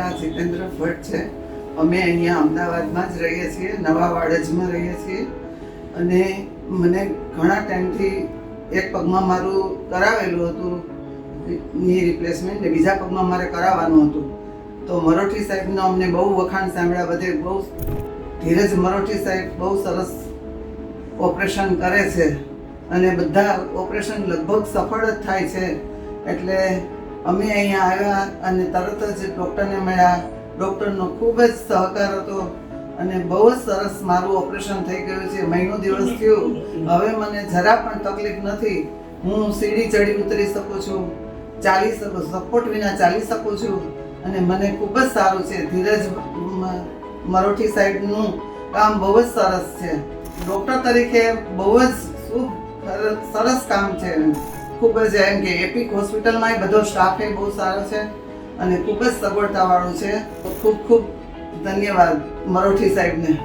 આ જીતેન્દ્ર ભટ્ટ છે. અમે અહીંયા અમદાવાદમાં જ રહીએ છીએ, નવા વાડજમાં રહીએ છીએ. અને મને ઘણા ટાઈમથી એક પગમાં મારું કરાવેલું હતું, ની રિપ્લેસમેન્ટ ને બીજા પગમાં મારે કરાવવાનું હતું. તો મરોઠી સાહેબનો અમને બહુ વખાણ સાંભળ્યા બધે બહુ ધીરજ મરોઠી સાહેબ બહુ સરસ ઓપરેશન કરે છે. અને બધા ઓપરેશન લગભગ સફળ જ થાય છે. એટલે અમે અહીંયા આવ્યા અને તરત જ ડૉક્ટરને મળ્યા. ડૉક્ટરનો ખૂબ જ સહકાર હતો અને બહુ જ સરસ મારું ઓપરેશન થઈ ગયું છે. મહિનો દિવસ થયો. હવે મને જરા પણ તકલીફ નથી. હું સીડી ચડી ઉતરી શકું છું. ચાલી શકું સપોર્ટ વિના ચાલી શકું છું. અને મને ખૂબ જ સારું છે. ધીરજ મરોઠી સાઈડનું કામ બહુ જ સરસ છે. ડૉક્ટર તરીકે બહુ જ શુભ, સરસ કામ છે. ખૂબ જ એમ કે એપિક હોસ્પિટલમાં બધો સ્ટાફ એ બહુ સારો છે અને ખૂબ જ સગવડતાવાળું છે. ખૂબ ખૂબ ધન્યવાદ મરોઠી સાહેબને.